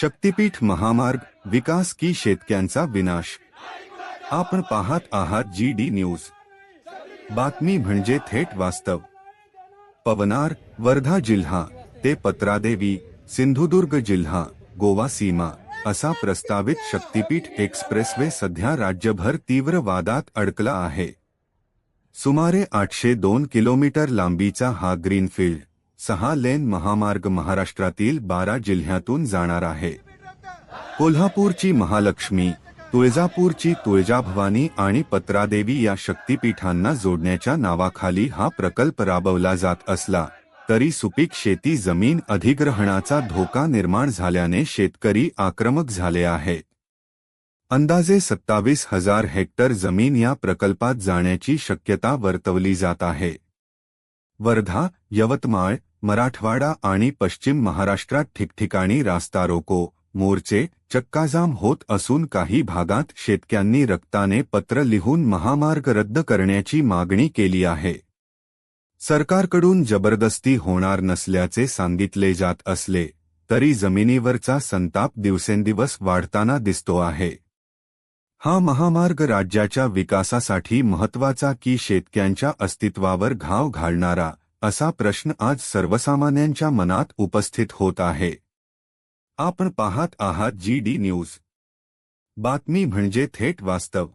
शक्तीपीठ महामार्ग विकास की शेतक्यांचा विनाश. आपण पाहत आहात जी डी न्यूज. बातमी म्हणजे थेट वास्तव. पवनार वर्धा जिल्हा ते पत्रादेवी सिंधुदुर्ग जिल्हा गोवा सीमा असा प्रस्तावित शक्तीपीठ एक्सप्रेसवे सध्या राज्यभर तीव्र वादात अडकला आहे. सुमारे आठशे दोन किलोमीटर लांबीचा हा ग्रीनफील्ड. सहा लेन महामार्ग महाराष्ट्रातील बारा जिल्ह्यातून जाणार आहे. कोल्हापूरची महालक्ष्मी तुळजापूरची तुळजाभवानी आणि पत्रादेवी या शक्तीपीठांना जोडण्याच्या नावाखाली हा प्रकल्प राबवला जात असला तरी सुपीक शेती जमीन अधिग्रहणाचा धोका निर्माण झाल्याने शेतकरी आक्रमक झाले आहेत अंदाजे सत्तावीस हजार हेक्टर जमीन या प्रकल्पात जाण्याची शक्यता वर्तवली जात आहे. वर्धा यवतमाळ मराठवाडा आणि पश्चिम महाराष्ट्रात ठिकठिकाणी रास्ता रोको मोर्चे चक्काजाम होत असून काही भागात शेतक्यांनी रक्ताने पत्र लिहून महामार्ग रद्द करण्याची मागणी केली आहे. सरकारकडून जबरदस्ती होणार नसल्याचे सांगितले जात असले तरी जमिनीवरचा संताप दिवसेंदिवस वाढताना दिसतो आहे. हा महामार्ग राज्याच्या विकासासाठी महत्त्वाचा की शेतक्यांच्या अस्तित्वावर घाव घालणारा असा प्रश्न आज सर्वसामान्यांच्या मनात उपस्थित होत आहे. आपण पाहत आहात जी डी न्यूज बातमी म्हणजे थेट वास्तव.